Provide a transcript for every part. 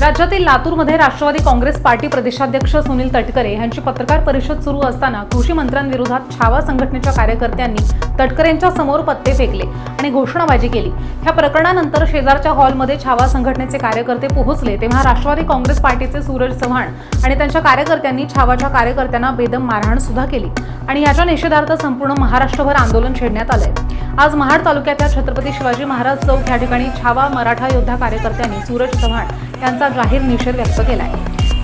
राज्यातील लातूरमध्ये राष्ट्रवादी काँग्रेस पार्टी प्रदेशाध्यक्ष सुनील तटकरे यांची पत्रकार परिषद सुरू असताना कृषी मंत्र्यांविरोधात छावा संघटनेच्या कार्यकर्त्यांनी तटकरेंच्या समोर पत्ते फेकले आणि घोषणाबाजी केली. ह्या प्रकरणानंतर शेजारच्या हॉलमध्ये छावा संघटनेचे कार्यकर्ते पोहोचले तेव्हा राष्ट्रवादी काँग्रेस पार्टीचे सूरज चव्हाण आणि त्यांच्या कार्यकर्त्यांनी छावाच्या कार्यकर्त्यांना बेदम मारहाण सुद्धा केली आणि याच्या निषेधार्थ संपूर्ण महाराष्ट्रभर आंदोलन छेडण्यात आलंय. आज महाड तालुक्यातल्या छत्रपती शिवाजी महाराज चौक या ठिकाणी छावा मराठा योद्धा कार्यकर्त्यांनी सूरज चव्हाण यांचा जाहीर निषेध व्यक्त केलाय.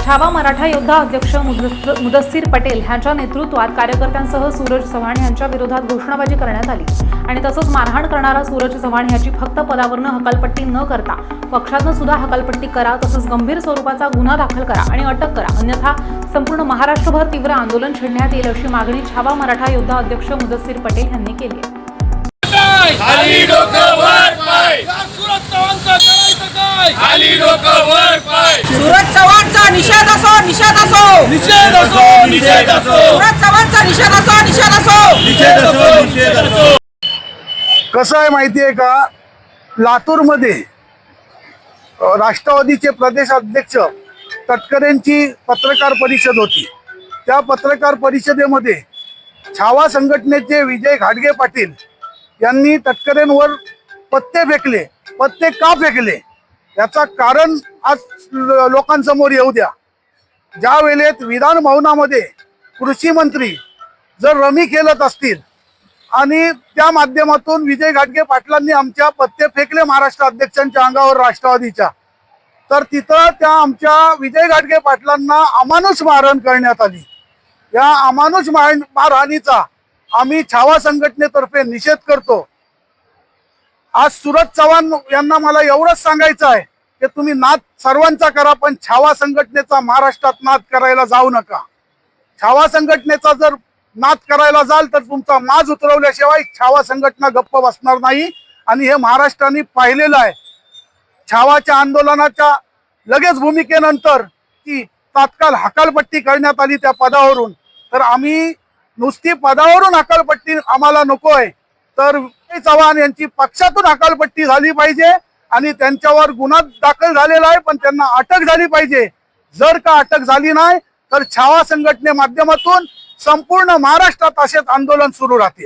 छावा मराठा योद्धा अध्यक्ष मुदस्स- मुदस्सीर पटेल यांच्या नेतृत्वात कार्यकर्त्यांसह सूरज चव्हाण यांच्या विरोधात घोषणाबाजी करण्यात आली. आणि तसंच मारहाण करणारा सूरज चव्हाण याची फक्त पदावरनं हकालपट्टी न करता पक्षातनं सुद्धा हकालपट्टी करा तसंच गंभीर स्वरूपाचा गुन्हा दाखल करा आणि अटक करा. अन्यथा संपूर्ण महाराष्ट्रभर तीव्र आंदोलन छेडण्यात येईल अशी मागणी छावा मराठा योद्धा अध्यक्ष मुदस्सीर पटेल यांनी केली आहे. खाली डोकं वर पाय. सुरज चव्हाणचा निषेध असो निषेध असो. निषेध असो निषेध असो. सुरज चव्हाणचा निषेध असो निषेध असो. निषेध असो निषेध असो. कसं आहे माहिती आहे का? लातूरमध्ये राष्ट्रवादीचे प्रदेश अध्यक्ष तटकरेंची पत्रकार परिषद होती. त्या पत्रकार परिषदेमध्ये छावा संघटनेचे विजय घाडगे पाटील यांनी तटकरेंवर पत्ते फेकले. पत्ते का फेकले? याचा कारण आज लोकांसमोर येऊ द्या. ज्या वेळेत विधान भवनामध्ये कृषी मंत्री जर रमी खेळत असतील आणि त्या माध्यमातून विजय घाटगे पाटलांनी आमच्या पत्ते फेकले महाराष्ट्र अध्यक्षांच्या अंगावर राष्ट्रवादीच्या तर तिथं त्या आमच्या विजय घाटगे पाटलांना अमानुष मारहाण करण्यात आली. या अमानुष मारहाणीचा आम्ही छावा संघटनेतर्फे निषेध करतो. आज सुरज चव्हाण यांना मला एवढंच सांगायचं आहे की तुम्ही नाद सर्वांचा करा पण छावा संघटनेचा महाराष्ट्रात नाद करायला जाऊ नका. छावा संघटनेचा जर नाद करायला जाल तर तुमचा माज उतरवल्याशिवाय छावा संघटना गप्प बसणार नाही. आणि हे महाराष्ट्राने पाहिलेलं आहे. छावाच्या आंदोलनाच्या लगेच भूमिकेनंतर ती तात्काळ हकालपट्टी करण्यात आली त्या पदावरून. तर आम्ही नुसती पदावरून हकालपट्टी आम्हाला नको आहे तर चव्हाण यांची पक्षातून हकालपट्टी झाली पाहिजे आणि त्यांच्यावर गुन्हा दाखल झालेला आहे पण त्यांना अटक झाली पाहिजे. जर का अटक झाली नाही तर छावा संघटने माध्यमातून संपूर्ण महाराष्ट्रात असेच आंदोलन सुरू राहतील.